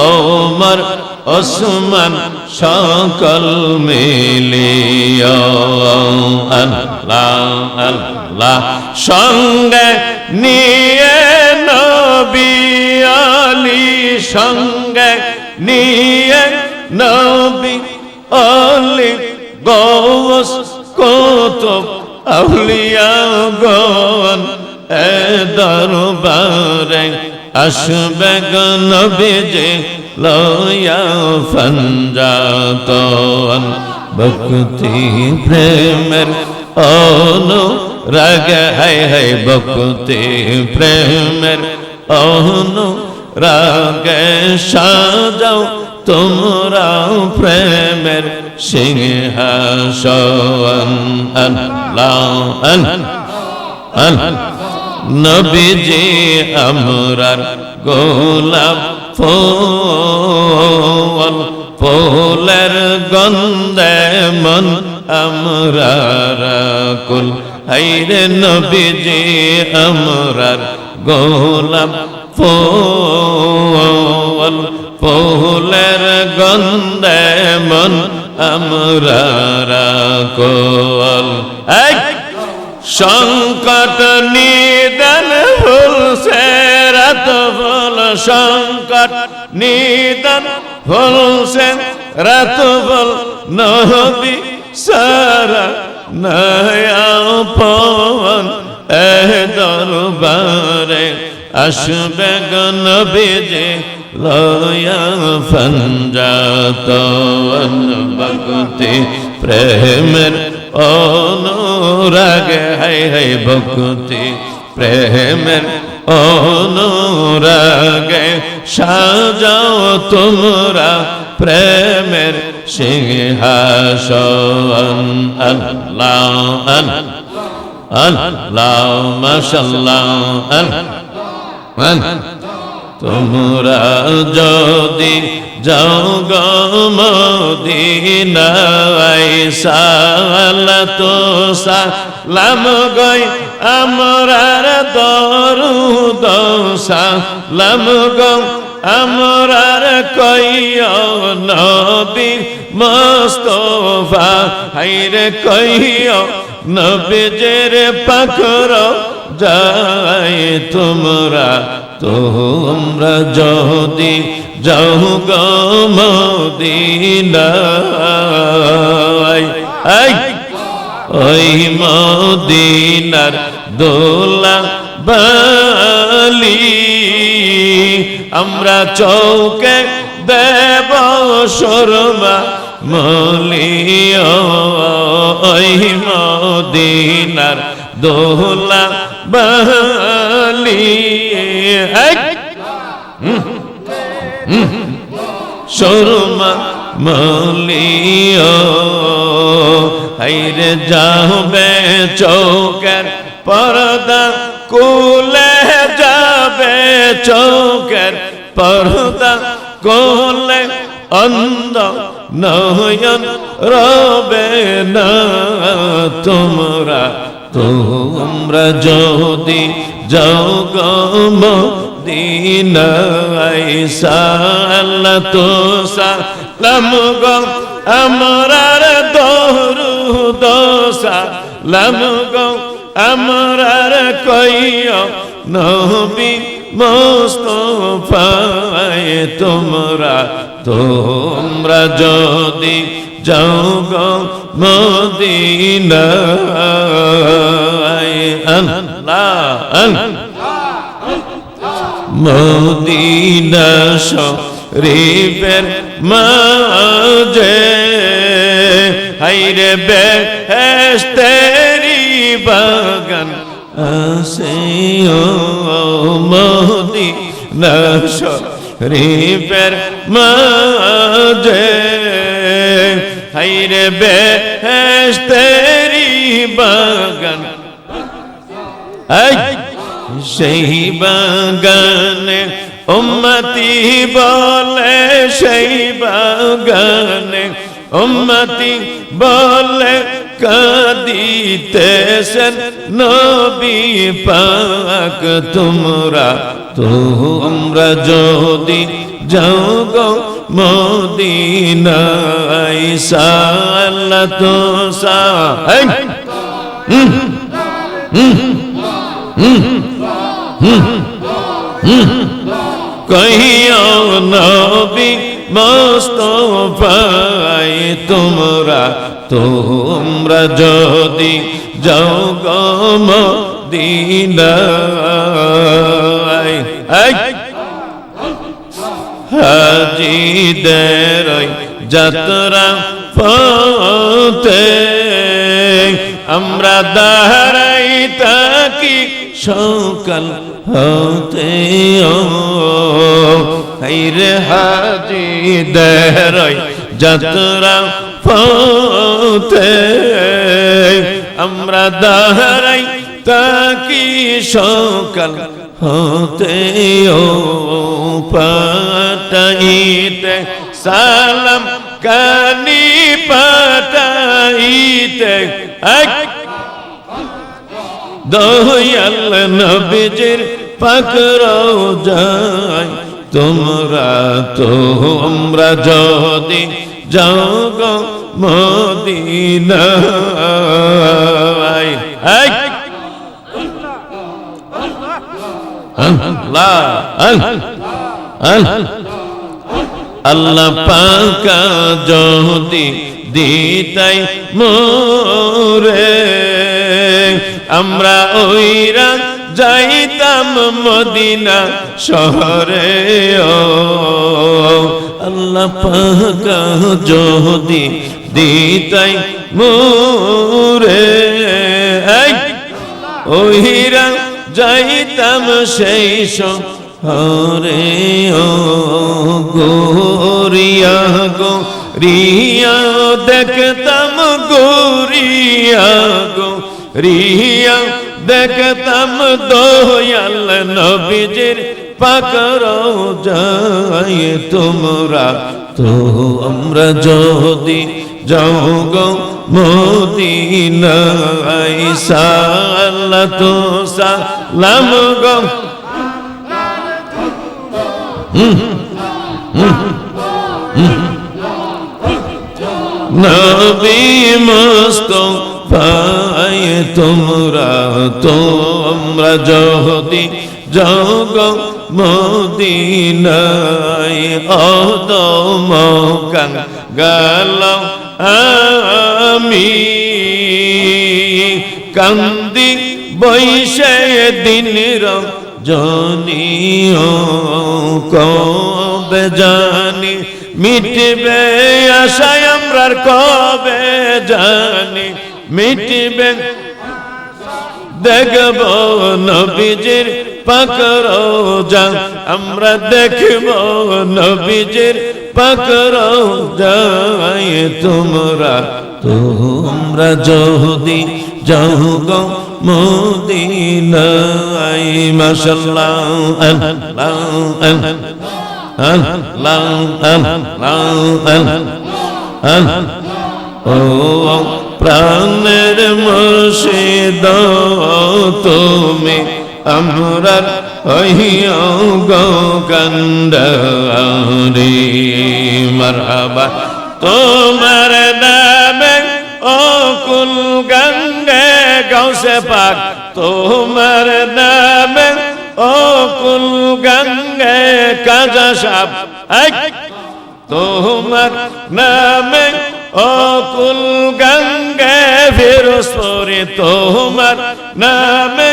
ওমর ওসমান সকল মিলিয়া। আল্লাহ সঙ্গে নিয়ে নবী আলী সঙ্গে নিয়ে গৌস কুতুব আউলিয়া গন এ দরবারে আসবে নবীজি লয়া ফঞ্জাতন। ভক্তি প্রেমের অনু রাগ হাই হাই ভক্তি প্রেমের অনু রাগে সাজাও তোমরা প্রেমের আল্লাহ নবীজি আমরার গোলাপ ফুল, ফুলের গন্ধে মন আমরার কুল। হাইরে নবীজি আমরার গোলাপ ফুল, ফুলের গন্ধে মন আমরার কোল এই সংকট নিদান ফুল, সে রাত ফুল, সংকট নিদান ফুল, সে রাত ফুল নহবি সারা নয়া পবন দরবারে আসবে গনবিজে লয়া ফঞ্জাত ভক্তি প্রেমের অনুরাগ, হাই হাই, ভক্তি, প্রেমের অনুরাগে সাজাও তোমরা প্রেমের সিংহাসন আল্লাহ। মাশাল্লাহ তোমরা যদি যাও গমদিনাই সাল তো সালাম গই, আমরার দরুদ সালাম গো আমরার কইও নবী মস্তফা, হাইরে কইও নবীজের পাখর যাই তোমরা তোমরা যদি যাও আই, ওই মদিনার দোলা বালি আমরা চৌকে দেব শর্মা। মলিও মদিনার দোলা বালি শর্মা মলিও, হাইরে যাবে চৌকের পর্দা কুলে যাবে চৌকের পর্দা কোলে অন্ধ নয়ন রবে না তোমরা তোমরা যদি যাও গম দিনাই সাল তো সালাম গো, আমরার দরু দোসা লাম গো, আমরার কইও নবী মোস্তফায় তোমরা তোমরা যদি যাও গো মদিনায়, আল্লাহ, মদিনা শরীফের মাঝে। হাইরে বেহেশতেরি বাগান আসে ও মদিনা শরীফের মাঝে। হাইরে বেহেশতেরি বাগান। সেই বাগানে উম্মতি বলে সেই বাগানে উম্মতি বলে কাদিতেছেন নবী পাক। তোমরা তোমরা যদি যাও গো মদিনায় সাল্লা তো সা! কহিও নবী মোস্তফাই, তোমরা তোমরা যদি যাও গম দিনাই হাজিদের যাত্রা পথে আমরা দাঁড়াই তাকি সকাল হতে। হাইরে হাজিদের যাত্রা পথে আমরা দাঁড়াই তাকি সকাল হতে ও পাটাইতে সালাম কানি পাটাইতে দয়াল নবীজির পাকরাও যায় তোমরা তোমরা যদি যাও গো মদিনায় এই আল্লাহ পাকা যদি দিতাই মোরে, আমরা ওইরা যাইতাম মদিনা শহরে। আল্লাহ পাকা যদি দিতাই মোরে ওহিরা যাইতাম সেই হরে ও গোরিয়া গো, রিয়া দেখতাম গোরিয়া গো, রিয়া দেখতাম দয়াল নবীজির পাকর যাই তোমরা তো আমরা যদি যাও গো মদিনায় সাল্লা তো সালাম গো। নবী মস্ত পায় তোমরা তোমরা যদি জগ মদিনায় অদম কাং গাল আমি। কান্দি বৈশে দিনের জনিও কবে জানি মিটবে আশায় আমরার, কবে জানি মিটবে দেখব নবীজির পাকর যা আমরা দেখব নবীজির পাকর যাই তোমরা তোমরা যদি যাও গো মদিনায়, মাশাল্লাহ, আল্লাহ আল্লাহ আল্লাহ ও প্রাণের মুর্শিদ তুমি আমরার হইও গো মারহাবা। তোমার নামে ও কুল গঙ্গে পাক। তোমার নামে ও কুল গঙ্গে কাজা তোমার নামে অকুল গঙ্গে ফিরোসরে তোমার নামে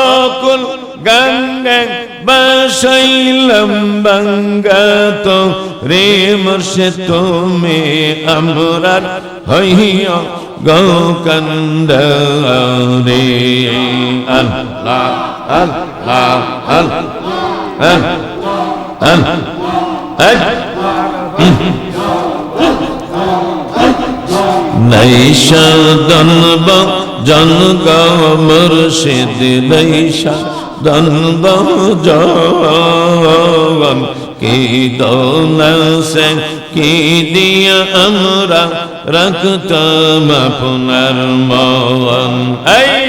অকুল গঙ্গে বসৈলম বঙ্গত রে মুর্শে তুমি আমরার হইয়া গৌকন্দ রে। আল্লাহ আল্লাহ আল্লাহ। নৈশা দনব জনগ মুর্শিদ নৈশা দনব জন কি দোলসে কি দিয়া আমরা রাখতাম আপনার মন এই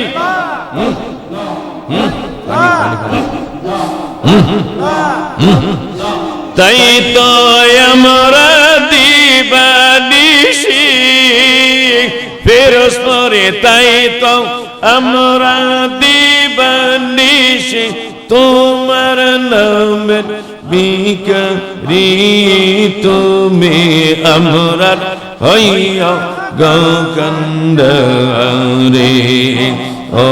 তাই তো আমরা ফেরস পরে তাই তো আমরা দিবানিসি তোমার নামের বিকারি তুমি আমরা হইয়া গৌকন্দরে ও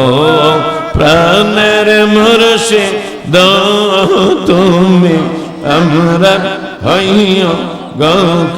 প্রাণের মরসে দাও তুমি আমরা হইয়া গৌক